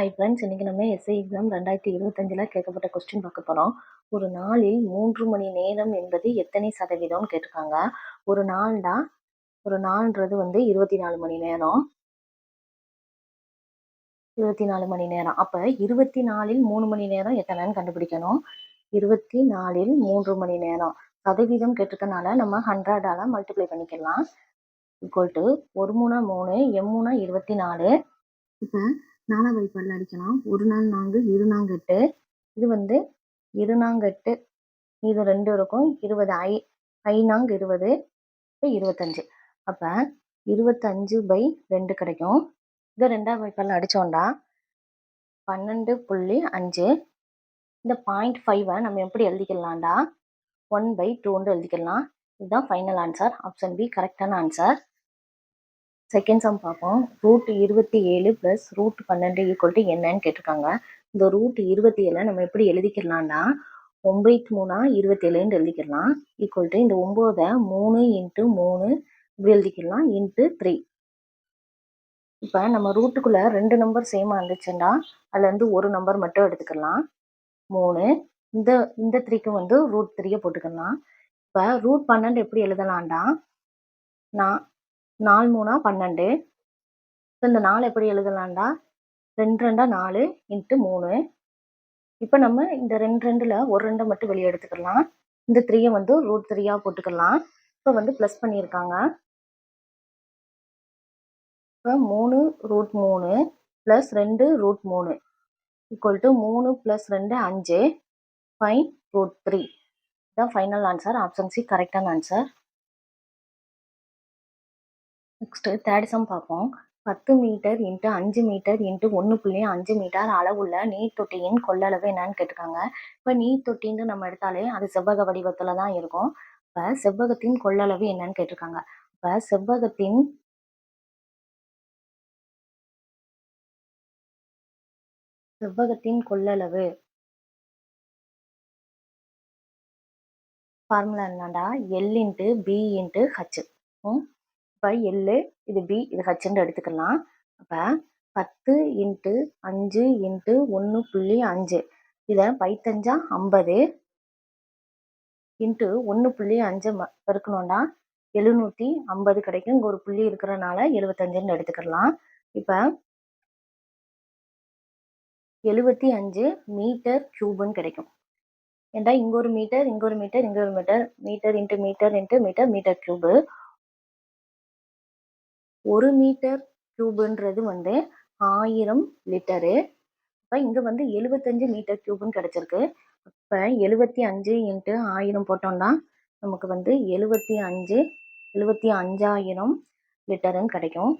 Hi friends இன்றைக்கி நம்ம SI exam ரெண்டாயிரத்தி இருபத்தஞ்சில் கேட்கப்பட்ட கொஸ்டின் பார்க்க போகிறோம் ஒரு நாளில் மூன்று மணி நேரம் என்பது எத்தனை சதவீதம்னு கேட்டிருக்காங்க. ஒரு நாள்டா ஒரு நாள்ன்றது வந்து இருபத்தி நாலு மணி நேரம். இருபத்தி நாலு மணி நேரம். அப்போ இருபத்தி நாலில் மூணு மணி நேரம் எத்தனைன்னு கண்டுபிடிக்கணும். இருபத்தி நாலில் மூன்று மணி நேரம். சதவீதம் கேட்டிருக்கனால நம்ம ஹண்ட்ரடால் மல்டிப்ளை பண்ணிக்கலாம். ஈக்குவல் டு ஒரு மூணா மூணு எம்மூணா இருபத்தி நாலு இப்போ நாலா பல்ல அடிக்கலாம். ஒரு நாள் நான்கு இரு நாங்கெட்டு இது வந்து இரு நாங்கெட்டு இது ரெண்டு இருக்கும். இருபது ஐ ஐ இருபது இப்போ இருபத்தஞ்சு. அப்போ இருபத்தஞ்சு பை ரெண்டு கிடைக்கும். இதை ரெண்டாவது வாய்ப்பாடில் அடித்தோண்டா பன்னெண்டு புள்ளி அஞ்சு. இந்த பாயிண்ட் ஃபைவை நம்ம எப்படி எழுதிக்கலாம்டா? ஒன் பை டூன்னு எழுதிக்கலாம். இதுதான் ஃபைனல் ஆன்சர் ஆப்ஷன் பி கரெக்டான ஆன்சர் செகண்ட் சம் பார்ப்போம் ரூட் இருபத்தி ஏழு ப்ளஸ் ரூட் பன்னெண்டு ஈக்குவல் டு என்னன்னு கேட்டிருக்காங்க. இந்த ரூட் இருபத்தி ஏழை நம்ம எப்படி எழுதிக்கலாம்னா ஒம்பது மூணா இருபத்தி ஏழுன்னு எழுதிக்கலாம். ஈக்குவல் டு இந்த ஒம்போதை மூணு இன்ட்டு மூணு இப்படி எழுதிக்கலாம். இன்ட்டு த்ரீ இப்போ நம்ம ரூட்டுக்குள்ளே ரெண்டு நம்பர் சேமாக இருந்துச்சுன்னா அதுலேருந்து ஒரு நம்பர் மட்டும் எடுத்துக்கலாம். மூணு. இந்த இந்த த்ரீக்கு வந்து ரூட் த்ரீயை போட்டுக்கலாம். இப்போ ரூட் பன்னெண்டு எப்படி எழுதலாம்டா நான் நாலு மூணா பன்னெண்டு. இந்த நாலு எப்படி எழுதலாம்டா? ரெண்டு ரெண்டா நாலு இன்ட்டு மூணு. இப்போ நம்ம இந்த ரெண்டு ரெண்டில் ஒரு ரெண்டை மட்டும் வெளியே எடுத்துக்கலாம். இந்த த்ரீயை வந்து ரூட் த்ரீயாக போட்டுக்கலாம். இப்போ வந்து ப்ளஸ் பண்ணியிருக்காங்க. இப்போ மூணு ரூட் மூணு ப்ளஸ் ரெண்டு ரூட் மூணு. ஈக்குவல் டு மூணு ப்ளஸ் ரெண்டு அஞ்சு. ஃபைன் ரூட் த்ரீ இதான் ஃபைனல் ஆன்சர் ஆப்ஷன் சி கரெக்டான ஆன்சர் நெக்ஸ்ட்டு தேர்ட் சம் பார்ப்போம். பத்து மீட்டர் இன்ட்டு அஞ்சு மீட்டர் இன்ட்டு ஒன்று புள்ளி அஞ்சு மீட்டர் அளவுள்ள நீர் தொட்டியின் கொள்ளளவு என்னன்னு கேட்டிருக்காங்க. இப்போ நீர் தொட்டின்னு நம்ம எடுத்தாலே அது செவ்வக வடிவத்தில் தான் இருக்கும். இப்போ செவ்வகத்தின் கொள்ளளவு என்னன்னு கேட்டிருக்காங்க. இப்போ செவ்வகத்தின் செவ்வகத்தின் கொள்ளளவு ஃபார்முலா என்னடா L into B into H இப்போ எல்லு இது பி இது ஹச்சுன்னு எடுத்துக்கலாம். அப்போ பத்து இன்ட்டு அஞ்சு இன்ட்டு ஒன்று புள்ளி அஞ்சு. இதை பைத்தஞ்சா ஐம்பது இன்ட்டு ஒன்று புள்ளி அஞ்சு பெருக்கணும்னா எழுநூற்றி ஐம்பது கிடைக்கும். இங்கே ஒரு புள்ளி இருக்கிறனால எழுபத்தஞ்சுன்னு எடுத்துக்கலாம். இப்போ எழுபத்தி அஞ்சு மீட்டர் க்யூபுன்னு கிடைக்கும். ஏன்டா இங்கே ஒரு மீட்டர் இங்கே ஒரு மீட்டர் இங்கே ஒரு metre? Metre into metre into metre metre cube ஒரு மீட்டர் க்யூபுன்றது வந்து ஆயிரம் லிட்டரு. இப்போ இங்கே வந்து எழுபத்தஞ்சு மீட்டர் க்யூப்னு கிடச்சிருக்கு. இப்போ எழுபத்தி அஞ்சு இன்ட்டு ஆயிரம் போட்டோம்னா நமக்கு வந்து எழுபத்தி அஞ்சு எழுபத்தி அஞ்சாயிரம் லிட்டருன்னு கிடைக்கும்.